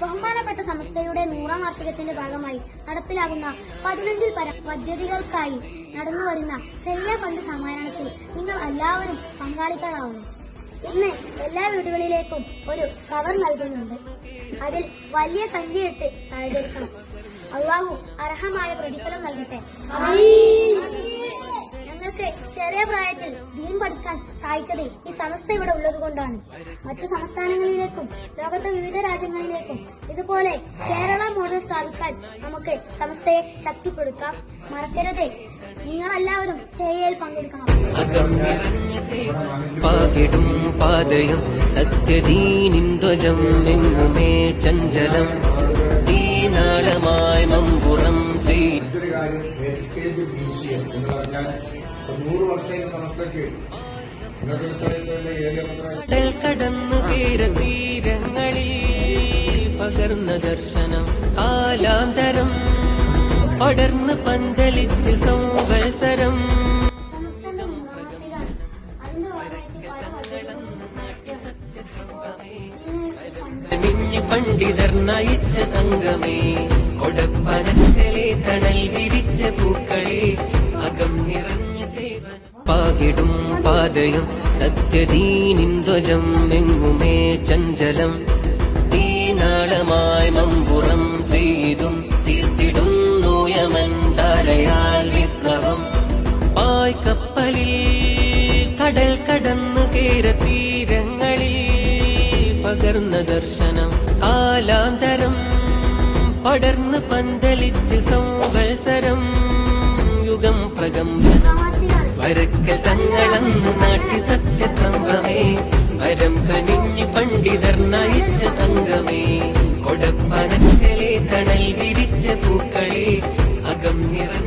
ബഹുമാനപ്പെട്ട സംസ്ഥയുടെ നൂറാം വാർഷികത്തിന്റെ ഭാഗമായി നടപ്പിലാകുന്ന പതിനഞ്ചിൽ പരം പദ്ധതികൾക്കായി നടന്നുവരുന്ന ചെറിയ ഫണ്ട് സമാഹരണത്തിൽ നിങ്ങൾ എല്ലാവരും പങ്കാളികളാവുന്നു ഇന്ന് എല്ലാ വീടുകളിലേക്കും ഒരു കവർ നൽകുന്നുണ്ട്. അതിൽ വലിയ സംഖ്യയിട്ട് സഹകരിക്കണം. അള്ളാഹു അർഹമായ പ്രതിഫലം നൽകട്ടെ. പഠിക്കാൻ സഹായിച്ചത് ഈ സമസ്ത ഇവിടെ ഉള്ളത് കൊണ്ടാണ്. മറ്റു സംസ്ഥാനങ്ങളിലേക്കും ലോകത്തെ വിവിധ രാജ്യങ്ങളിലേക്കും ഇതുപോലെ കേരള മോഡൽ സ്ഥാപിക്കാൻ നമുക്ക് സമസ്തയെ ശക്തിപ്പെടുത്താം. മറക്കരുത്. നിങ്ങളെല്ലാവരും തേയയിൽ പങ്കെടുക്കണം. പാകിടും പാതയും എങ്ങുമേ ചഞ്ചലം. തീനാളമായി മമ്പുറം സേ മറ്റൊരു കാര്യം ഹെറിറ്റേജ് മ്യൂസിയം എന്ന് പറഞ്ഞാൽ നൂറ് വർഷം സമസ്തയ്ക്ക്? കടൽ കടന്നു തീര തീരങ്ങളിൽ പകർന്ന ദർശനം കാലാന്തരം പടർന്ന് പന്തലിച്ച് സംവത്സരം പണ്ഡിതർ നയിച്ച സംഗമേ കൊടപ്പനക്കലെ തണൽ വിരിച്ച പൂക്കളെ പാകിടും പാതയും സത്യദീനിൻ ധ്വജം എങ്ങുമേ ചഞ്ചലം. തീനാളമായി മമ്പുറം ചെയ്തും തീർത്തിടും നൂയമണ്ടാലയാൽ വിപ്ലവം. പായ്ക്കപ്പലിൽ കടൽ കടന്നു കേര തീരങ്ങളിൽ പകർന്ന ദർശനം. കാലാന്തരം പടർന്ന് പന്തലിച്ച് സംവത്സരം. യുഗം പ്രകമ്പനം. വരക്കൽ തങ്ങളന്ന് നാട്ടി സത്യസ്തംഭമേ. വരം കനിഞ്ഞ് പണ്ഡിതർ നയിച്ച സംഗമേ. കൊടപ്പനങ്ങളെ തണൽ വിരിച്ച പൂക്കളെ. അകം നിറഞ്ഞ